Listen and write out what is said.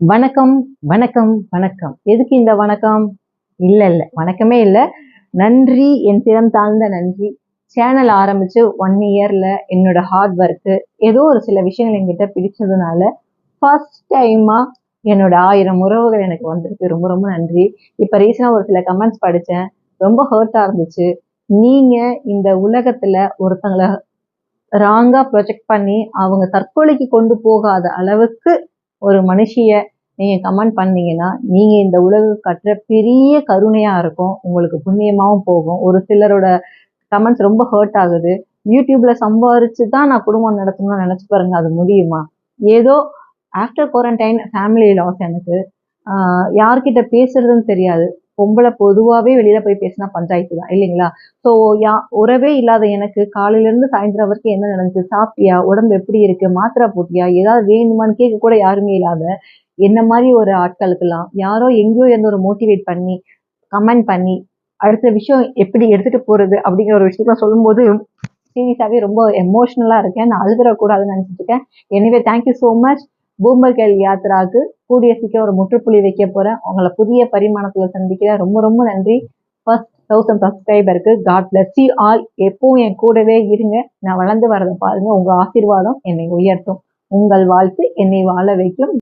வணக்கம் வணக்கம் வணக்கம். எதுக்கு இந்த வணக்கம்? இல்ல இல்ல. வணக்கமே இல்ல. நன்றி என் திறம் தாழ்ந்த நன்றி. சேனல் ஆரம்பிச்சு ஒன் இயர்ல என்னோட ஹார்ட் ஒர்க்கு ஏதோ ஒரு சில விஷயங்கள் என்கிட்ட பிடிச்சதுனால ஃபர்ஸ்ட் டைமா என்னோட ஆயிரம் உறவுகள் எனக்கு வந்திருக்கு. ரொம்ப ரொம்ப நன்றி. இப்ப ரீசனா ஒரு சில கமெண்ட்ஸ் படித்தேன் ரொம்ப ஹர்ட்டா இருந்துச்சு. நீங்க இந்த உலகத்துல ஒருத்தங்களை ராங்கா ப்ரொஜெக்ட் பண்ணி அவங்க தற்கொலைக்கு கொண்டு போகாத அளவுக்கு ஒரு மனுஷிய நீங்க கமெண்ட் பண்ணீங்கன்னா நீங்க இந்த உலக கட்டுற பெரிய கருணையா இருக்கும். உங்களுக்கு புண்ணியமாவும் போகும். ஒரு சிலரோட கமெண்ட்ஸ் ரொம்ப ஹர்ட் ஆகுது. யூடியூப்ல சம்பாரிச்சு தான் நான் குடும்பம் நடத்தணும்னு நினைச்சு பாருங்க அது முடியுமா? ஏதோ ஆஃப்டர் குவாரண்டைன் ஃபேமிலி லாஸ் எனக்கு. யார்கிட்ட பேசுறதுன்னு தெரியாது. பொம்பளை பொதுவாகவே வெளியில போய் பேசினா பஞ்சாயத்து தான் இல்லைங்களா? ஸோ யா உறவே இல்லாத எனக்கு காலையில இருந்து சாயந்தரம் வரைக்கும் என்ன நடந்துச்சு? சாப்பிட்டியா? உடம்பு எப்படி இருக்கு? மாத்திரை போட்டியா? ஏதாவது வேணுமான்னு கேட்க கூட யாருமே இல்லாத என்ன மாதிரி ஒரு ஆட்களுக்கெல்லாம் யாரோ எங்கேயோ இருந்து ஒரு மோட்டிவேட் பண்ணி கமெண்ட் பண்ணி அடுத்த விஷயம் எப்படி எடுத்துட்டு போறது அப்படிங்கிற ஒரு விஷயத்த சொல்லும்போது சீரியஸாவே ரொம்ப எமோஷனலா இருக்கேன். நான் அழுதுறக்கூடாதுன்னு நினைச்சிட்டு இருக்கேன். எனவே தேங்க்யூ ஸோ மச் பூம்பர்கேல் யாத்ராக்கு கூடிய சீக்கிரம் ஒரு முற்றுப்புள்ளி வைக்க போறேன். உங்களை புதிய பரிமாணத்துல சந்திக்கிறேன். ரொம்ப ரொம்ப நன்றி. ஃபர்ஸ்ட் தௌசண்ட் சப்ஸ்கிரைபருக்கு காட் பிளஸ் யூ ஆல் எப்பவும் என் கூடவே இருங்க. நான் வளர்ந்து வரதை பாருங்க. உங்க ஆசீர்வாதம் என்னை உயர்த்தும். உங்கள் வாழ்த்து என்னை வாழ வைக்கும்.